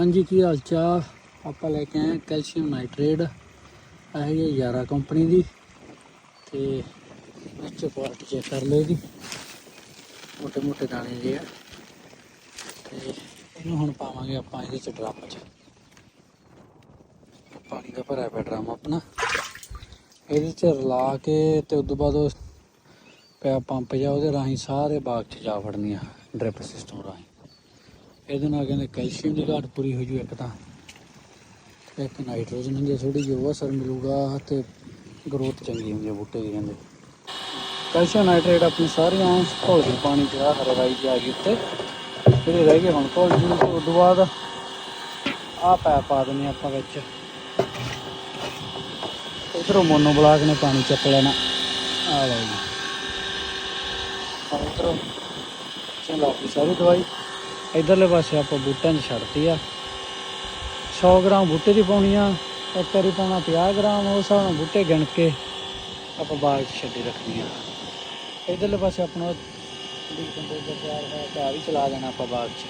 ਹਾਂਜੀ, ਕੀ ਹਾਲ ਚਾਲ? ਆਪਾਂ ਲੈ ਕੇ ਆਏ ਕੈਲਸ਼ੀਅਮ ਨਾਈਟ੍ਰੇਟ। ਇਹ ਹੈ ਯਾਰਾ ਕੰਪਨੀ ਦੀ। ਤੇ ਵਿੱਚ ਕੁਆਲਟੀ ਚੈੱਕ ਕਰ ਲਓ ਜੀ ਮੋਟੇ ਮੋਟੇ ਦਾਣੇ ਜੇ ਆ। ਤੇ ਇਹਨੂੰ ਹੁਣ ਪਾਵਾਂਗੇ ਆਪਾਂ ਇਹਦੇ ਚ ਡਰਮ ਚ। ਪਾਣੀ ਦਾ ਭਰਿਆ ਪਿਆ ਡਰਮ ਆਪਣਾ। ਇਹਦੇ ਚ ਰਲਾ ਕੇ ਤੇ ਤੋਂ ਬਾਅਦ ਉਹ ਪਿਆ ਪੰਪ ਜਾਂ ਉਹਦੇ ਰਾਹੀਂ ਸਾਰੇ ਬਾਗ ਚ ਜਾ ਫੜਨੀਆਂ ਡ੍ਰਿਪ ਸਿਸਟਮ ਰਾਹੀਂ। ਇਹਦੇ ਨਾਲ ਕਹਿੰਦੇ ਕੈਲਸ਼ੀਅਮ ਦੀ ਘਾਟ ਪੂਰੀ ਹੋ ਜੂ ਇੱਕ ਤਾਂ। ਇੱਕ ਨਾਈਟ੍ਰੋਜਨ ਹੁੰਦੀ ਥੋੜੀ ਜਿਹੀ, ਉਹ ਅਸਰ ਮਿਲੂਗਾ ਤੇ ਗਰੋਥ ਚੰਗੀ ਹੁੰਦੀ ਹੈ ਬੂਟੇ ਦੀ ਕਹਿੰਦੇ। ਕੈਲਸ਼ੀਅਮ ਨਾਈਟ੍ਰੇਟ ਆਪਣੀ ਸਾਰੀਆਂ ਘੋਲ ਕੇ ਪਾਣੀ ਜਿਹੜਾ ਆ ਹਰਵਾਈ ਜਾ ਗਈ ਉੱਤੇ। ਜਿਹੜੇ ਰਹਿ ਗਏ ਹੁਣ ਘੋਲ ਜੀ ਤੇ ਉਦੋਂ ਬਾਅਦ ਆਹ ਪੈ ਪਾ ਦਿੰਦੇ ਆਪਾਂ ਵਿੱਚ। ਇਧਰੋਂ ਮੋਨੋ ਬਲਾਕ ਨੇ ਪਾਣੀ ਚੱਕ ਲੈਣਾ। ਆ ਲਓ ਜੀ। ਇਧਰੋਂ ਚਲਾ ਕੇ ਸਾਰੀ ਦਵਾਈ ਇਧਰਲੇ ਪਾਸੇ ਆਪਾਂ ਬੂਟਿਆਂ 'ਚ ਛੱਡਤੀ ਆ। 100 ਗ੍ਰਾਮ ਬੂਟੇ ਦੀ ਪਾਉਣੀ ਆ, ਇੱਕ ਵਾਰੀ ਪਾਉਣਾ 50 ਗ੍ਰਾਮ, ਉਸ ਹਿਸਾਬ ਨਾਲ ਬੂਟੇ ਗਿਣ ਕੇ ਆਪਾਂ ਬਾਗ 'ਚ ਛੱਡੀ ਰੱਖਣੀ ਆ। ਇਧਰਲੇ ਪਾਸੇ ਆਪਣਾ ਡੀ ਕੰਪੋਜ਼ਰ ਤਿਆਰ ਹੋਇਆ ਪਿਆ ਵੀ ਚਲਾ ਦੇਣਾ ਆਪਾਂ ਬਾਗ 'ਚ।